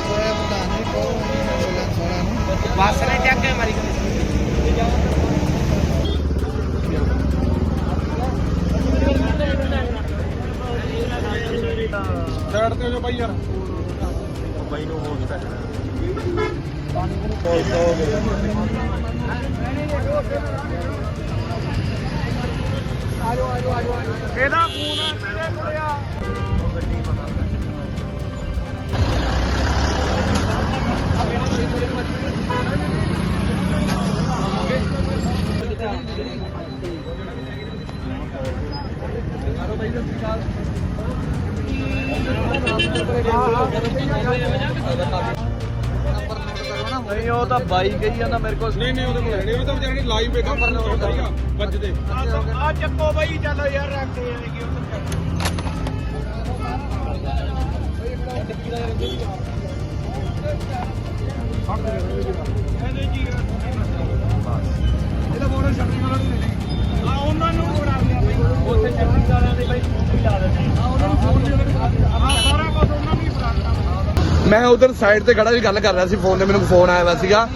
ਹੋਇਆ ਪਤਾ ਨਹੀਂ ਕੌਣ ਬੱਸ ਸਾਈਡ ਤੇ ਹੋ ਜਾ ਬਾਈ ਯਾਰ ਬਾਈ ਨੂੰ ਹੋ ਗਿਆ ਇਹਦਾ ਫੋਨ ਆ ਮੇਰੇ ਕੋਲ ਆ। ਨਹੀਂ ਉਹ ਤਾਂ ਬਾਈ ਗਈ ਜਾਂਦਾ ਮੇਰੇ ਕੋਲ। ਨਹੀਂ ਨਹੀਂ ਉਹਦੇ ਕੋਲ ਹੈ ਨਹੀਂ। ਉਹ ਤਾਂ ਵਿਚਾਰੇ ਲਾਈਵ ਵੇਖਾ ਪਰ ਵੱਜਦੇ ਆ ਚੱਕੋ ਬਾਈ ਚੱਲੋ ਯਾਰ ਰੱਖਦੇ ਆ ਕਿ ਇਹਦਾ ਮੈਂ ਉਧਰ ਸਾਈਡ ਤੇ ਖੜਾ ਵੀ ਗੱਲ ਕਰ ਰਿਹਾ ਸੀ ਫੋਨ ਤੇ ਮੈਨੂੰ ਫੋਨ ਆਇਆ ਹੋਇਆ ਸੀਗਾ।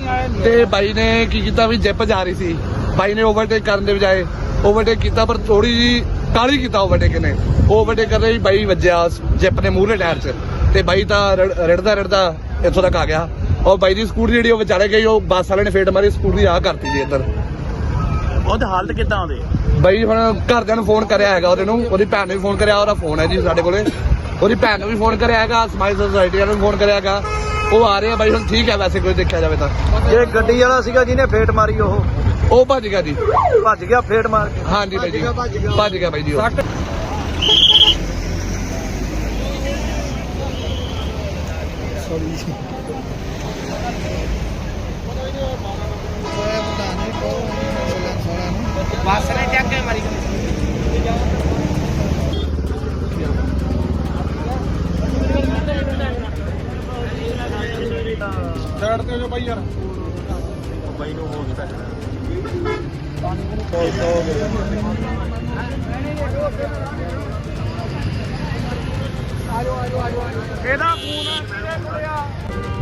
ਤੇ ਬਾਈ ਨੇ ਕੀ ਕੀਤਾ ਵੀ ਜਿੱਪ ਜਾ ਰਹੀ ਸੀ। ਬਾਈ ਨੇ ਓਵਰਟੇਕ ਕਰਨ ਦੇ ਬਜਾਏ ਓਵਰਟੇਕ ਕੀਤਾ ਪਰ ਥੋੜੀ ਜੀ ਕਾਲੀ ਕੀਤਾ ਓਵਰਟੇਕ ਨੇ। ਓਵਰਟੇਕ ਕਰਦੇ ਹੀ ਬਾਈ ਵੱਜਿਆ ਜਿੱਪ ਦੇ ਮੂਹਰੇ ਟਾਇਰ 'ਚ। ਤੇ ਬਾਈ ਤਾਂ ਰੜ- ਰਿੜਦਾ ਰਿੜਦਾ ਇੱਥੋਂ ਤੱਕ ਆ ਗਿਆ। ਔਰ ਬਾਈ ਦੀ ਸਕੂਟਰੀ ਜਿਹੜੀ ਉਹ ਵਿਚਾਰੇ ਗਈ ਉਹ ਬੱਸ ਵਾਲੇ ਨੇ ਫੇਟ ਮਾਰੀ ਸਕੂਟਰੀ ਆ ਕਰਤੀ ਜੀ ਇੱਧਰ। ਉਹਦੀ ਹਾਲਤ ਕਿੱਦਾਂ ਉਹਦੇ? ਬਾਈ ਹੁਣ ਘਰਦਿਆਂ ਨੂੰ ਫੋਨ ਕਰਿਆ ਹੈਗਾ ਉਹਦੇ ਨੂੰ ਉਹਦੀ ਭੈਣ ਨੂੰ ਵੀ ਫੋਨ ਕਰਿਆ ਉਹਦਾ ਫੋਨ ਹੈ ਜੀ ਸਾਡੇ ਕੋਲੇ। ਉਹਦੀ ਭੈਣ ਨੂੰ ਵੀ ਫੋਨ ਕਰਿਆ ਹੈਗਾ ਸਮਾਈਲ ਸੋਸਾਇਟੀ ਵਾਲਿਆਂ ਨੂੰ ਫੋਨ ਕਰਿਆ ਹੈਗਾ। ਉਹ ਆ ਰਹੇ ਆ ਬਾਈ ਹੁਣ ਠੀਕ ਹੈ ਵੈਸੇ ਕੋਈ ਦੇਖਿਆ ਜਾਵੇ ਤਾਂ। ਇਹ ਗੱਡੀ ਵਾਲਾ ਸੀਗਾ ਜਿਹਨੇ ਫੇਟ ਮਾਰੀ ਉਹ। ਉਹ ਭੱਜ ਗਿਆ ਜੀ। ਭੱਜ ਗਿਆ ਫੇਟ ਮਾਰ ਕੇ। ਹਾਂਜੀ ਬਾਈ ਜੀ। ਭੱਜ ਗਿਆ, ਬਾਈ ਜੀ ਉਹ। ਸਾਈਡ ਤੇ ਹੋ ਜਾ ਬਾਈ ਯਾਰ। ਬਾਈ ਨੂੰ ਹੋ ਗਿਆ। ਇਹਦਾ ਫੋਨ ਆ ਮੇਰੇ ਕੋਲ ਆ।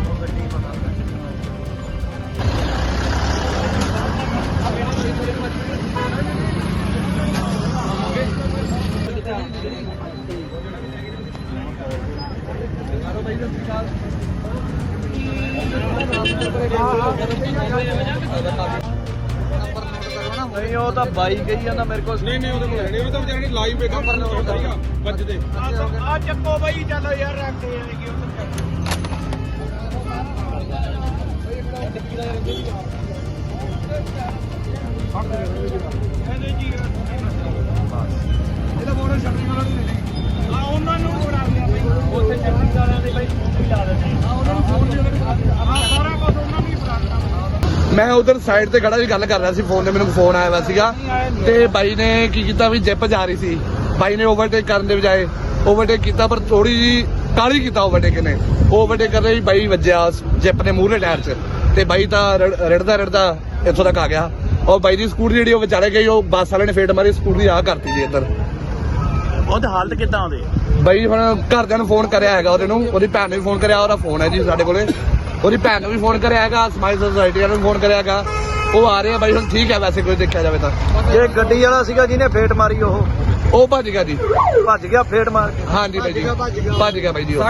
ਨਹੀਂ ਉਹ ਤਾਂ ਬਾਈ ਗਈ ਜਾਂਦਾ ਮੇਰੇ ਕੋਲ। ਨਹੀਂ ਨਹੀਂ ਉਹਦੇ ਕੋਲ ਹੈ ਨਹੀਂ। ਉਹ ਤਾਂ ਵਿਚਾਰੇ ਨੇ ਲਾਈਵ ਵੇਖਾ ਪਰ ਵੱਜਦੇ ਆ ਚੱਕੋ ਬਾਈ ਚੱਲੋ ਯਾਰ ਰੱਖਦੇ ਆ ਕਿ ਇਹਦਾ ਮੈਂ ਉਧਰ ਸਾਈਡ ਤੇ ਖੜਾ ਵੀ ਗੱਲ ਕਰ ਰਿਹਾ ਸੀ ਫੋਨ ਤੇ ਮੈਨੂੰ ਫੋਨ ਆਇਆ ਹੋਇਆ ਸੀਗਾ। ਤੇ ਬਾਈ ਨੇ ਕੀ ਕੀਤਾ ਵੀ ਜਿੱਪ ਜਾ ਰਹੀ ਸੀ। ਬਾਈ ਨੇ ਓਵਰਟੇਕ ਕਰਨ ਦੇ ਬਜਾਏ ਓਵਰਟੇਕ ਕੀਤਾ ਪਰ ਥੋੜੀ ਜੀ ਕਾਲੀ ਕੀਤਾ ਓਵਰਟੇਕ ਨੇ। ਓਵਰਟੇਕ ਕਰਦੇ ਹੀ ਬਾਈ ਵੱਜਿਆ ਜਿੱਪ ਦੇ ਮੂਹਰੇ ਟਾਇਰ 'ਚ। ਤੇ ਬਾਈ ਤਾਂ ਰੜ- ਰਿੜਦਾ ਰਿੜਦਾ ਇੱਥੋਂ ਤੱਕ ਆ ਗਿਆ। ਔਰ ਬਾਈ ਦੀ ਸਕੂਟਰੀ ਜਿਹੜੀ ਉਹ ਵਿਚਾਰੇ ਗਈ ਉਹ ਬੱਸ ਵਾਲੇ ਨੇ ਫੇਟ ਮਾਰੀ ਸਕੂਟਰੀ ਆ ਕਰਤੀ ਜੀ ਇੱਧਰ। ਉਹਦੀ ਹਾਲਤ ਕਿੱਦਾਂ ਉਹਦੇ? ਬਾਈ ਹੁਣ ਘਰਦਿਆਂ ਨੂੰ ਫੋਨ ਕਰਿਆ ਹੈਗਾ ਉਹਦੇ ਨੂੰ ਉਹਦੀ ਭੈਣ ਨੂੰ ਵੀ ਫੋਨ ਕਰਿਆ ਉਹਦਾ ਫੋਨ ਹੈ ਜੀ ਸਾਡੇ ਕੋਲੇ। ਉਹਦੀ ਭੈਣ ਨੂੰ ਵੀ ਫੋਨ ਕਰਿਆ ਹੈਗਾ ਸਮਾਈਲ ਸੋਸਾਇਟੀ ਵਾਲਿਆਂ ਨੂੰ ਫੋਨ ਕਰਿਆ ਹੈਗਾ। ਉਹ ਆ ਰਹੇ ਆ ਬਾਈ ਹੁਣ ਠੀਕ ਹੈ ਵੈਸੇ ਕੋਈ ਦੇਖਿਆ ਜਾਵੇ ਤਾਂ। ਇਹ ਗੱਡੀ ਵਾਲਾ ਸੀਗਾ ਜਿਹਨੇ ਫੇਟ ਮਾਰੀ ਉਹ। ਉਹ ਭੱਜ ਗਿਆ ਜੀ। ਭੱਜ ਗਿਆ ਫੇਟ ਮਾਰ ਕੇ। ਹਾਂਜੀ ਬਾਈ ਜੀ ਭੱਜ ਗਿਆ, ਭੱਜ ਗਿਆ। ਭੱਜ ਗਿਆ ਬਾਈ ਜੀ ਉਹ।